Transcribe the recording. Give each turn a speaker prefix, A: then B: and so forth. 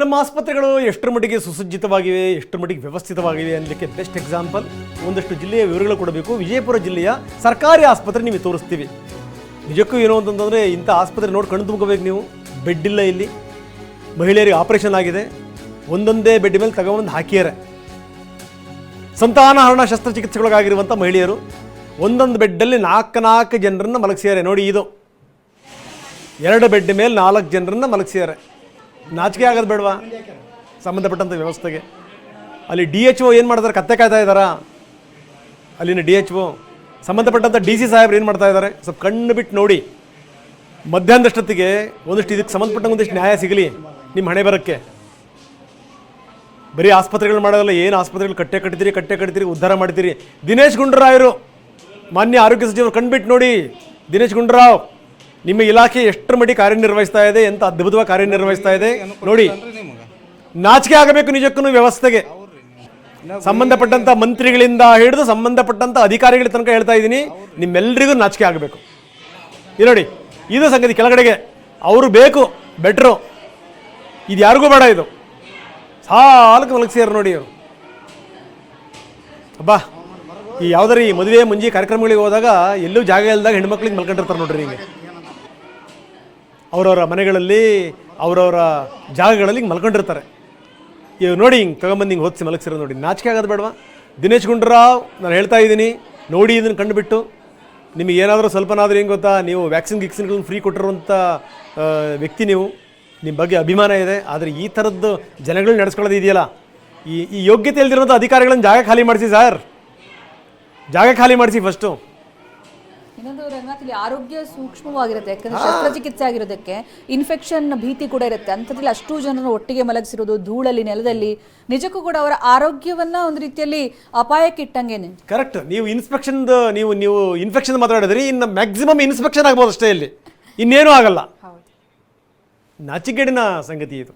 A: ನಮ್ಮ ಆಸ್ಪತ್ರೆಗಳು ಎಷ್ಟರ ಮಟ್ಟಿಗೆ ಸುಸಜ್ಜಿತವಾಗಿವೆ, ಎಷ್ಟರ ಮಟ್ಟಿಗೆ ವ್ಯವಸ್ಥಿತವಾಗಿವೆ ಅನ್ನಲಿಕ್ಕೆ ಬೆಸ್ಟ್ ಎಕ್ಸಾಂಪಲ್ ಒಂದಷ್ಟು ಜಿಲ್ಲೆಯ ವಿವರಗಳು ಕೊಡಬೇಕು. ವಿಜಯಪುರ ಜಿಲ್ಲೆಯ ಸರ್ಕಾರಿ ಆಸ್ಪತ್ರೆ ನಿಮಗೆ ತೋರಿಸ್ತೀವಿ. ನಿಜಕ್ಕೂ ಏನು ಅಂತಂದರೆ ಇಂಥ ಆಸ್ಪತ್ರೆ ನೋಡಿ ಕಣ್ಣು ತುಂಬ್ಕೋಬೇಕು ನೀವು. ಬೆಡ್ ಇಲ್ಲ ಇಲ್ಲಿ. ಮಹಿಳೆಯರಿಗೆ ಆಪರೇಷನ್ ಆಗಿದೆ. ಒಂದೊಂದೇ ಬೆಡ್ ಮೇಲೆ ತಗೊಂಬಂದು ಹಾಕಿದ್ದಾರೆ. ಸಂತಾನಹರಣ ಶಸ್ತ್ರಚಿಕಿತ್ಸೆಗಳಿಗಾಗಿರುವಂಥ ಮಹಿಳೆಯರು ಒಂದೊಂದು ಬೆಡ್ಡಲ್ಲಿ ನಾಲ್ಕು ನಾಲ್ಕು ಜನರನ್ನು ಮಲಗಿಸಿದ್ದಾರೆ. ನೋಡಿ ಇದು. ಎರಡು ಬೆಡ್ ಮೇಲೆ ನಾಲ್ಕು ಜನರನ್ನು ಮಲಗಿಸಿದ್ದಾರೆ. ನಾಚಿಕೆ ಆಗೋದು ಬೇಡವಾ? ಸಂಬಂಧಪಟ್ಟಂಥ ವ್ಯವಸ್ಥೆಗೆ. ಅಲ್ಲಿ ಡಿ ಎಚ್ ಒ ಏನು ಮಾಡ್ತಾರೆ? ಕತ್ತೆ ಕಾಯ್ತಾ ಇದ್ದಾರಾ? ಅಲ್ಲಿನ ಡಿ ಎಚ್ ಒ ಸಂಬಂಧಪಟ್ಟಂಥ ಡಿ ಸಿ ಸಾಹೇಬ್ರು ಏನು ಮಾಡ್ತಾ ಇದ್ದಾರೆ? ಸ್ವಲ್ಪ ಕಣ್ಣು ಬಿಟ್ಟು ನೋಡಿ. ಮಧ್ಯಾಹ್ನದಷ್ಟೊತ್ತಿಗೆ ಒಂದಿಷ್ಟು ಇದಕ್ಕೆ ಸಂಬಂಧಪಟ್ಟಂಗೆ ಒಂದಿಷ್ಟು ನ್ಯಾಯ ಸಿಗಲಿ ನಿಮ್ಮ ಹಣೆ ಬರೋಕ್ಕೆ. ಬರೀ ಆಸ್ಪತ್ರೆಗಳು ಮಾಡೋದಲ್ಲ, ಏನು ಆಸ್ಪತ್ರೆಗಳು? ಕಟ್ಟೆ ಕಟ್ತೀರಿ ಕಟ್ಟೆ ಕಟ್ತೀರಿ, ಉದ್ಧಾರ ಮಾಡ್ತೀರಿ. ದಿನೇಶ್ ಗುಂಡೂರಾಯರು ಮಾನ್ಯ ಆರೋಗ್ಯ ಸಚಿವರು ಕಣ್ಬಿಟ್ಟು ನೋಡಿ. ದಿನೇಶ್ ಗುಂಡೂರಾವ್. ನಿಮ್ಮ ಇಲಾಖೆ ಎಷ್ಟರ ಮಟ್ಟಿಗೆ ಕಾರ್ಯನಿರ್ವಹಿಸ್ತಾ ಇದೆ ಎಂತ ಅದ್ಭುತವಾಗಿ ಕಾರ್ಯನಿರ್ವಹಿಸ್ತಾ ಇದೆ? ನೋಡಿ ನಾಚಿಕೆ ಆಗಬೇಕು ನಿಜಕ್ಕೂ ವ್ಯವಸ್ಥೆಗೆ. ಸಂಬಂಧಪಟ್ಟಂತ ಮಂತ್ರಿಗಳಿಂದ ಹಿಡಿದು ಸಂಬಂಧಪಟ್ಟಂತ ಅಧಿಕಾರಿಗಳ ತನಕ ಹೇಳ್ತಾ ಇದ್ದೀನಿ ನಿಮ್ಮೆಲ್ಲರಿಗೂ ನಾಚಿಕೆ ಆಗಬೇಕು. ಇದು ನೋಡಿ ಇದು ಸಂಗತಿ ಕೆಳಗಡೆಗೆ. ಅವರು ಬೇಕು ಬೆಟ್ರು. ಇದು ಯಾರಿಗೂ ಬೇಡ ಇದು. ಸಾಲಕ್ಕೆ ಮಲಗಿಸ್ಯಾರ ನೋಡಿ ಅವರು ಅಬ್ಬಾ ಈ ಯಾವ್ದಾರು ಈ ಮದುವೆ ಮುಂಜಿ ಕಾರ್ಯಕ್ರಮಗಳಿಗೆ ಹೋದಾಗ ಎಲ್ಲೂ ಜಾಗ ಇಲ್ದಾಗ ಹೆಣ್ಮಕ್ಳಿಗೆ ಮಲ್ಕೊಂಡಿರ್ತಾರೆ ನೋಡ್ರಿ ಹಿಂಗೆ. ಅವರವರ ಮನೆಗಳಲ್ಲಿ, ಅವರವರ ಜಾಗಗಳಲ್ಲಿ ಹಿಂಗೆ ಮಲ್ಕೊಂಡಿರ್ತಾರೆ. ಇವ್ ನೋಡಿ ಹಿಂಗೆ ತಗೊಂಬಂದು ಹಿಂಗೆ ಹೊತ್ತಿ ಮಲಗಿಸಿರೋ ನೋಡಿ. ನಾಚಿಕೆ ಆಗೋದು ಬೇಡವಾ? ದಿನೇಶ್ ಗುಂಡೂರಾವ್, ನಾನು ಹೇಳ್ತಾ ಇದ್ದೀನಿ, ನೋಡಿ ಇದನ್ನು ಕಂಡುಬಿಟ್ಟು. ನಿಮಗೆ ಏನಾದರೂ ಸ್ವಲ್ಪನಾದರೂ ಹೆಂಗೆ ಗೊತ್ತಾ? ನೀವು ವ್ಯಾಕ್ಸಿನ್ ಗಿಕ್ಸಿನ್ಗಳನ್ನು ಫ್ರೀ ಕೊಟ್ಟಿರುವಂಥ ವ್ಯಕ್ತಿ ನೀವು. ನಿಮ್ಮ ಬಗ್ಗೆ ಅಭಿಮಾನ ಇದೆ. ಆದರೆ ಈ ಥರದ್ದು ಜನಗಳನ್ನ ನಡೆಸ್ಕೊಳ್ಳೋದು ಇದೆಯಲ್ಲ? ಈ ಈ ಯೋಗ್ಯತೆ ಇಲ್ದಿರೋಂಥ ಅಧಿಕಾರಿಗಳನ್ನು ಜಾಗ ಖಾಲಿ ಮಾಡಿಸಿ, ಸರ್. ಜಾಗ ಖಾಲಿ ಮಾಡಿಸಿ ಫಸ್ಟು
B: ಇನ್ನೊಂದು ರಂಗನಾಥ್ ಇಲ್ಲಿ ಆರೋಗ್ಯ ಸೂಕ್ಷ್ಮವಾಗಿರುತ್ತೆ ಯಾಕಂದ್ರೆ ಶಸ್ತ್ರಚಿಕಿತ್ಸೆ ಆಗಿರೋದಕ್ಕೆ ಇನ್ಫೆಕ್ಷನ್ ಭೀತಿ ಕೂಡ ಇರುತ್ತೆ. ಅಂಥದ್ರಲ್ಲಿ ಅಷ್ಟು ಜನರನ್ನು ಒಟ್ಟಿಗೆ ಮಲಗಿಸಿರೋದು ಧೂಳಲ್ಲಿ ನೆಲದಲ್ಲಿ ನಿಜಕ್ಕೂ ಕೂಡ ಅವರ ಆರೋಗ್ಯವನ್ನ ಒಂದು ರೀತಿಯಲ್ಲಿ ಅಪಾಯಕ್ಕೆ ಇಟ್ಟಂಗೇನೆ
A: ಕರೆಕ್ಟ್ ನೀವು ಇನ್ಸ್ಪೆಕ್ಷನ್ ನೀವು ನೀವು ಇನ್ಫೆಕ್ಷನ್ ಮಾತಾಡಿದ್ರಿ ಇನ್ನು ಮ್ಯಾಕ್ಸಿಮಮ್ ಇನ್ಸ್ಪೆಕ್ಷನ್ ಆಗ್ಬೋದು ಅಷ್ಟೇ ಇಲ್ಲಿ. ಇನ್ನೇನೂ ಆಗಲ್ಲ. ನಾಚಿಕೆಡಿನ ಸಂಗತಿ ಇದು.